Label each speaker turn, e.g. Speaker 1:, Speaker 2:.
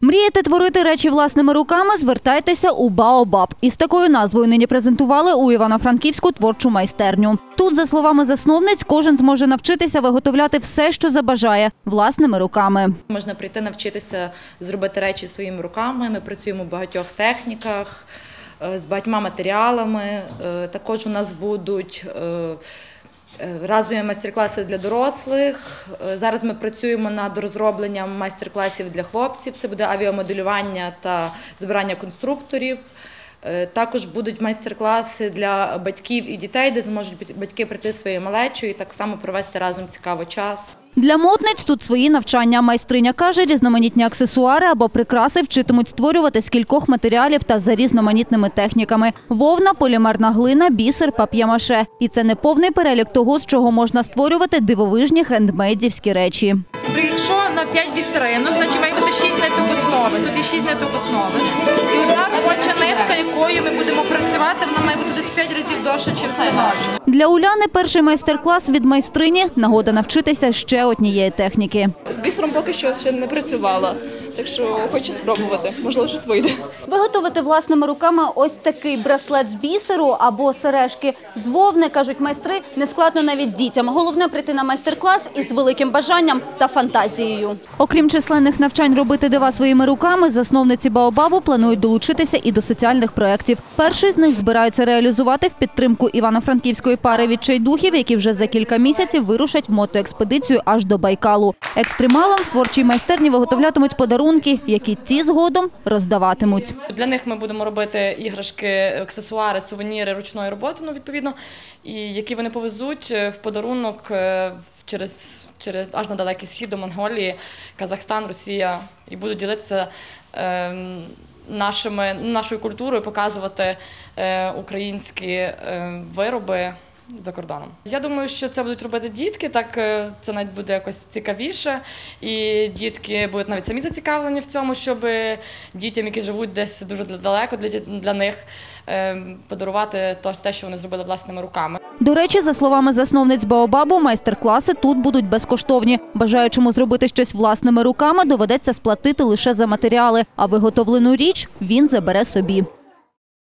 Speaker 1: Мрієте творити речі власними руками? Звертайтеся у Баобаб. Із такою назвою нині презентували у Івано-Франківську творчу майстерню. Тут, за словами засновниць, кожен зможе навчитися виготовляти все, що забажає, власними руками.
Speaker 2: Можна прийти навчитися зробити речі своїми руками. Ми працюємо в багатьох техніках е, з багатьма матеріалами. Е, Також у нас будуть е, разові майстер-класи для дорослих. Е, Зараз ми працюємо над розробленням майстер-класів для хлопців. Це буде авіамоделювання та збирання конструкторів. Е, Також будуть майстер-класи для батьків і дітей, де зможуть батьки прийти своєю малечою і так само провести разом цікавий час.
Speaker 1: Для модниць тут свої навчання. Майстриня каже, різноманітні аксесуари або прикраси вчитимуть створювати з кількох матеріалів та за різноманітними техніками: вовна, полімерна глина, бісер, пап'ємаше. І це не повний перелік того, з чого можна створювати дивовижні хендмейдівські речі.
Speaker 3: Якщо на 5 бісеринок, значить має бути 6 ниток основи. Тут є 6 ниток основи. І одна робоча нитка, якою ми будемо працювати, вона має бути десь 5 разів довше, ніж станочок.
Speaker 1: Для Уляни перший майстер-клас від майстрині нагода навчитися ще однієї техніки.
Speaker 4: З бісером поки що ще не працювала, так що хочу спробувати. Можливо, щось вийде.
Speaker 1: Виготовити власними руками ось такий браслет з бісеру або сережки з вовни, кажуть майстри, не складно навіть дітям. Головне прийти на майстер-клас із великим бажанням та фантазією. Окрім численних навчань робити дива своїми руками, засновниці Баобабу планують долучитися і до соціальних проєктів. Перший з них збираються реалізувати в підтримку івано-франківської пари відчайдухів, які вже за кілька місяців вирушать в мотоекспедицію аж до Байкалу. Екстремалам в творчій майстерні виготовлятимуть подарунки, які ті згодом роздаватимуть.
Speaker 5: Для них ми будемо робити іграшки, аксесуари, сувеніри ручної роботи, ну відповідно, і які вони повезуть е, в подарунок е, через, через аж на далекий схід до Монголії, Казахстан, Росія, і будуть ділитися. ем, Нашими нашою культурою показувати е, українські е, вироби за кордоном. Я думаю, що це будуть робити дітки. Так е, це навіть буде якось цікавіше, і дітки будуть навіть самі зацікавлені в цьому, щоб дітям, які живуть десь дуже далеко для для них, е, подарувати то- те, що вони зробили власними руками.
Speaker 1: До речі, за словами засновниць Баобабу, майстер-класи тут будуть безкоштовні. Бажаючому зробити щось власними руками доведеться сплатити лише за матеріали, а виготовлену річ він забере собі.